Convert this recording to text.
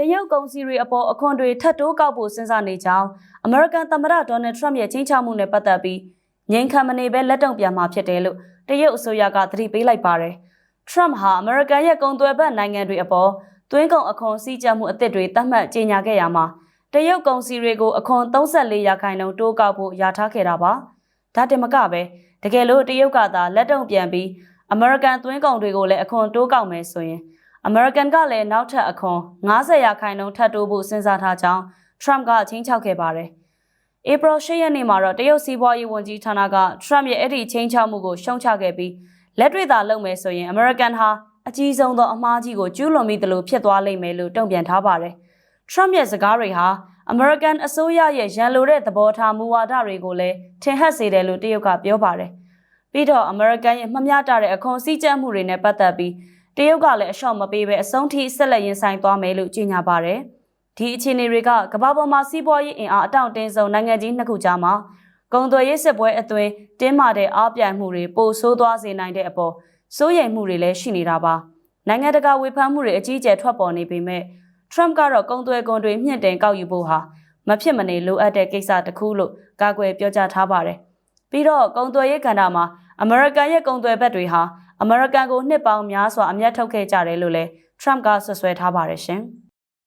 တရုတ်ကုန်စည်တွေအပေါ်အခွန်တွေထပ်တိုးကောက်ဖို့စဉ်းစားနေကြောင်းအမေရိကန်သမ္မတဒေါ်နယ်ထရမ့်ရဲ့ချင်းချမှုနဲ့ပတ်သက်ပြီးငြိမ်ခံမနေပဲလက်တုံ့ပြန်မှာဖြစ်တယ်လို့တရုတ်အစိုးရကသတိပေးလိုက်ပါတယ်။ Trump ဟာအမေရိကန်ရဲ့ကုန်သွယ်ဘက်နိုင်ငံတွေအပေါ်သွင်းကုန်အခွန်စည်းကြပ်မှုအသစ်တွေသတ်မှတ်ကြေညာခဲ့ရမှာတရုတ်ကုန်စည်တွေကိုအခွန်34ရာခိုင်နှုန်းတိုးကောက်ဖို့ယာထားခဲ့တာပါ။ဒါတင်မကပဲတကယ်လို့တရုတ်ကသာလက်တုံ့ပြန်ပြီးအမေရိကန်သွင်းကုန်တွေကိုလည်းအခွန်တိုးကောက်မယ်ဆိုရင် အမေရိကန်ကလည်းနောက်ထပ်အခွန်90ရာခိုင်နှုန်းထပ်တိုးဖို့စဉ်းစားထားကြောင်း Trump ကချင်းချောက်ခဲ့ပါတယ်။ April 10ရက်နေ့မှာတော့တရုတ်စီးပွားရေးဝန်ကြီးဌာနက Trump ရဲ့အဲ့ဒီချင်းချောက်မှုကိုရှုံချခဲ့ပြီးလက်တွေ့သာလုပ်မယ်ဆိုရင် American ဟာအကြီးဆုံးသောအမှားကြီးကိုကျူးလွန်မိသလိုဖြစ်သွားလိမ့်မယ်လို့တုံ့ပြန်ထားပါတယ်။ Trump ရဲ့စကားတွေဟာ American အစိုးရရဲ့ရန်လိုတဲ့သဘောထားမူဝါဒတွေကိုလည်းထင်ဟပ်စေတယ်လို့တရုတ်ကပြောပါတယ်။ပြီးတော့ American ရဲ့မှတ်များတာတဲ့အခွန်စည်းကျပ်မှုတွေနဲ့ပတ်သက်ပြီး တရုတ်ကလည်းအလျှော့မပေးဘဲအဆုံးထိဆက်လက်ရင်ဆိုင်သွားမယ်လို့ကြေညာပါတယ်။ဒီအခြေအနေတွေကကမ္ဘာပေါ်မှာစီးပွားရေးအင်အားအတောင့်တင်းဆုံးနိုင်ငံကြီးနှစ်ခုကြားမှာကုန်သွယ်ရေးစစ်ပွဲအသွင်တင်းမာတဲ့အားပြိုင်မှုတွေပိုဆိုးသွားစေနိုင်တဲ့အပေါ်စိုးရိမ်မှုတွေလည်းရှိနေတာပါ။နိုင်ငံတကာဝေဖန်မှုတွေအကြီးအကျယ်ထွက်ပေါ်နေပေမဲ့ Trump ကတော့ကုန်သွယ်ကုန်တွေမြင့်တင်ကောက်ယူဖို့ဟာမဖြစ်မနေလိုအပ်တဲ့ကိစ္စတစ်ခုလို့ကာကွယ်ပြောကြားထားပါတယ်။ပြီးတော့ကုန်သွယ်ရေးကဏ္ဍမှာအမေရိကန်ရဲ့ကုန်သွယ်ဘက်တွေဟာ အမေရိကန်ကိုနှစ်ပေါင်းများစွာအမျက်ထုတ်ခဲ့ကြတယ်လို့လည်း Trump ကဆွဆွဲထားပါတယ်ရှင်။